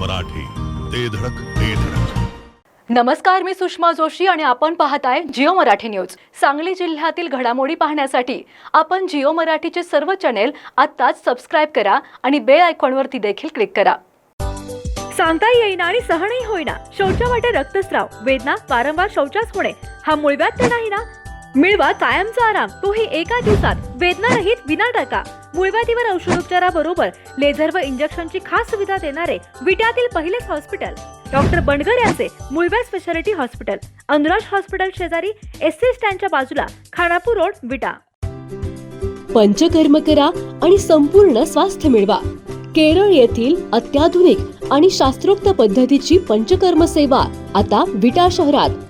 मराठी. ते धडक ते धडक. नमस्कार मी सुषमा जोशी आणि आपण पाहताय जिओ मराठी न्यूज. सांगली जिल्ह्यातील घडामोडी पाहण्यासाठी आपण जिओ मराठीचे सर्व चॅनेल आत्ताच सबस्क्राईब करा आणि बेल आयकॉनवरती देखील क्लिक करा. सांगता येईना आणि सहनही होईना. शौचा वाटे रक्तस्राव. वेदना वारंवार शौचास होणे. हा मूळव्याध तर नाही ना? मिळवा कायमचा आराम. तोही एका दिवसात. वेदना रहित विना टाका मूळव्याधीवर औषधोपचाराबरोबर लेझर व इंजेक्शनची खास सुविधा देणारे विट्यातील पहिलेच हॉस्पिटल. डॉक्टर बंडगर यांचे मुळव्या स्पेशालिटी हॉस्पिटल. अनुराज हॉस्पिटल शेजारी एस सी स्टँडच्या बाजूला खानापूर रोड विटा. पंचकर्म करा आणि संपूर्ण स्वास्थ्य मिळवा. केरळ येथील अत्याधुनिक आणि शास्त्रोक्त पद्धतीची पंचकर्म सेवा आता विटा शहरात.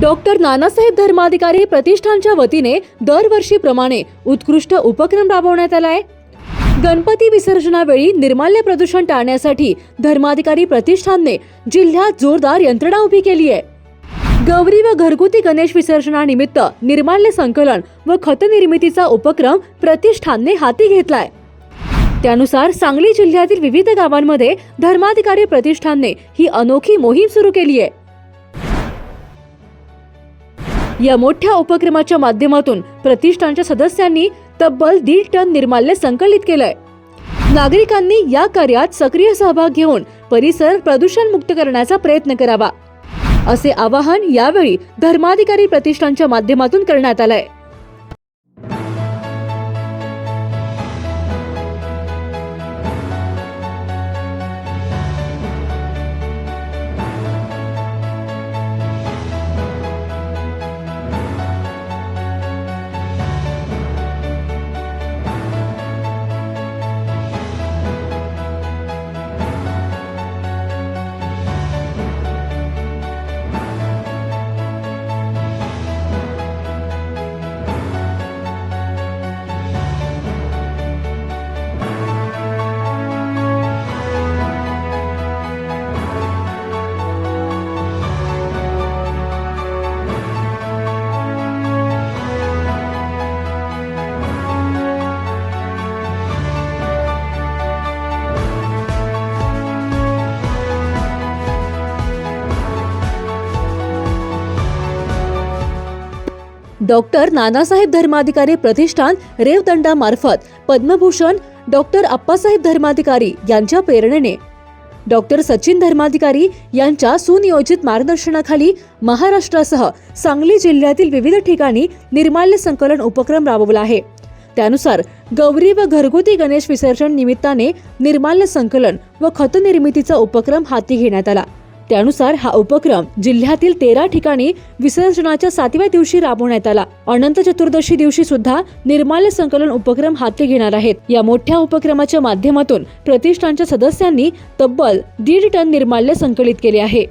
डॉक्टर नानासाहेब धर्माधिकारी प्रतिष्ठानच्या वतीने दरवर्षीप्रमाणे उत्कृष्ट उपक्रम राबवण्यात आलाय गणपती विसर्जनावेळी निर्माल्य प्रदूषण टाळण्यासाठी धर्माधिकारी प्रतिष्ठानने जिल्ह्यात जोरदार यंत्रणा उभी केली आहे. गौरी व घरगुती गणेश विसर्जनानिमित्त निर्माल्य संकलन व खत निर्मितीचा उपक्रम प्रतिष्ठानने हाती घेतलाय. त्यानुसार सांगली जिल्ह्यातील विविध गावांमध्ये धर्माधिकारी प्रतिष्ठानने ही अनोखी मोहीम सुरू केली आहे. या मोठ्या उपक्रमाच्या माध्यमातून प्रतिष्ठानच्या सदस्यांनी तब्बल दीड टन निर्माल्य संकलित केलंय. नागरिकांनी या कार्यात सक्रिय सहभाग घेऊन परिसर प्रदूषण मुक्त करण्याचा प्रयत्न करावा. असे आवाहन यावेळी धर्माधिकारी प्रतिष्ठानच्या माध्यमातून करण्यात आलंय. डॉक्टर नानासाहेब धर्माधिकारी प्रतिष्ठान रेवदंडामार्फत पद्मभूषण डॉक्टर अप्पासाहेब धर्माधिकारी यांच्या प्रेरणेने. डॉक्टर सचिन धर्माधिकारी यांच्या सुनियोजित मार्गदर्शनाखाली महाराष्ट्रासह सांगली जिल्ह्यातील विविध ठिकाणी निर्माल्य संकलन उपक्रम राबवला आहे. त्यानुसार गौरी व घरगुती गणेश विसर्जन निमित्ताने निर्माल्य संकलन व खतनिर्मितीचा उपक्रम हाती घेण्यात आला. त्यानुसार हा उपक्रम जिल्ह्यातील तेरा ठिकाणी विसर्जनाच्या सातव्या दिवशी राबवण्यात आला. अनंत चतुर्दशी दिवशी सुद्धा निर्माल्य संकलन उपक्रम हाती घेणार आहेत. या मोठ्या उपक्रमाच्या माध्यमातून प्रतिष्ठानच्या सदस्यांनी तब्बल दीड टन निर्माल्य संकलित केले आहे.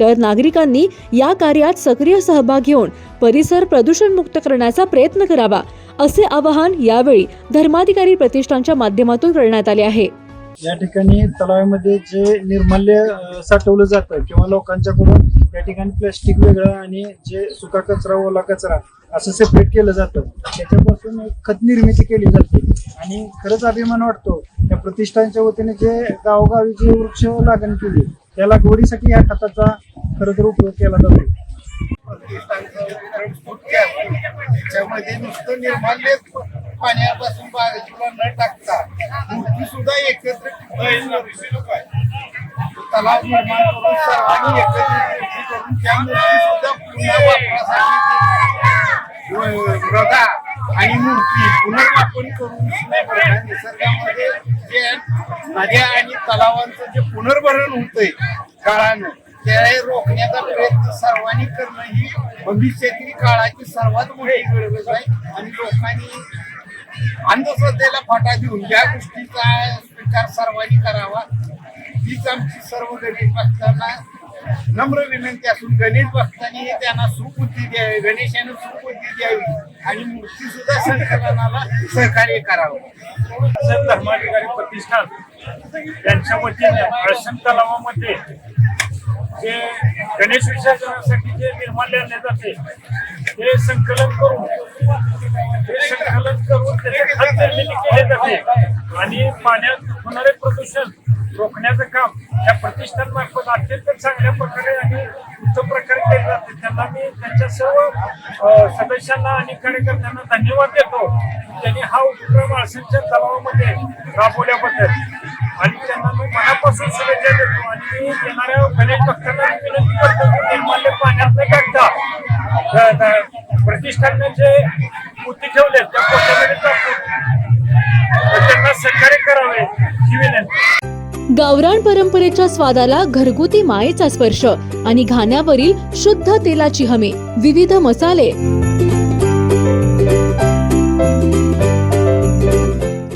तर नागरिकांनी या कार्यात सक्रिय सहभाग घेऊन परिसर प्रदूषण मुक्त करण्याचा प्रयत्न करावा असे आवाहन यावेळी धर्माधिकारी प्रतिष्ठानच्या माध्यमातून करण्यात आले आहे. या ठिकाणी तलावामध्ये जे निर्माल्य साठवलं जातं किंवा लोकांच्याकडून या ठिकाणी प्लॅस्टिक वेगळं आणि जे सुका कचरा ओला कचरा असं सेपरेट केलं जातं. त्याच्यापासून खत निर्मिती केली जाते. आणि खरंच अभिमान वाटतो त्या प्रतिष्ठानच्या वतीने जे गावोगावी जे वृक्ष लागण केली त्या लागवडीसाठी या खताचा खरं तर उपयोग केला जातो. त्याच्यामध्ये नुसतं निर्माल्य पाण्यापासून बाजूला न टाकता. मूर्ती सुद्धा एकत्र तलाव निर्माण करून सर्वांनी एकत्र मूर्ती करून त्या मूर्ती सुद्धा पुन्हा वापरासाठी मृदा आणि मूर्ती पुनर्वापन करून निसर्गामध्ये जे नद्या आणि तलावांचं जे पुनर्भरण होतंय काळानं ते रोखण्याचा प्रयत्न सर्वांनी करणं ही भविष्यातील काळाची सर्वात मोठी गरज आहे. आणि लोकांनी अंधश्रद्धेला फाटा देऊन या गोष्टीचा स्वीकार सर्वांनी करावा हीच आमची सर्व गणेश भक्तांना नम्र विनंती असून गणेश भक्तांनी त्यांना सुबुद्धी द्यावी गणेशाने सुबुद्धी द्यावी आणि मूर्ती सुद्धा संकलनाला सहकार्य करावं. सर धर्माधिकारी प्रतिष्ठान यांच्या वतीने तलावामध्ये जे गणेश विसर्जनासाठी जे निर्माल्य आणले जाते ते संकलन करून ते संकलन करून त्याचे खत निर्मिती केली जाते. आणि पाण्यात होणारे प्रदूषण रोखण्याचं काम या प्रतिष्ठानमार्फत अत्यंत चांगल्या प्रकारे आणि उत्तम प्रकारे केले जाते. त्यांना मी त्यांच्या सर्व सदस्यांना आणि कार्यकर्त्यांना धन्यवाद देतो. त्यांनी हा उपक्रम आळसणच्या तलावामध्ये राबवल्याबद्दल. आणि त्यांना मी मनापासून शुभेच्छा देतो. आणि मी येणाऱ्या गणेश भक्तांना विनंती करतो की निर्माल्य पाण्यात न टाकता प्रतिष्ठानने जे मूर्ती ठेवले त्या पोत्यामध्ये टाकून त्यांना सहकार्य करावे ही विनंती. गावरान परंपरेच्या स्वादाला घरगुती मायेचा स्पर्श आणि घाण्यावरील शुद्ध तेलाची हमी विविध मसाले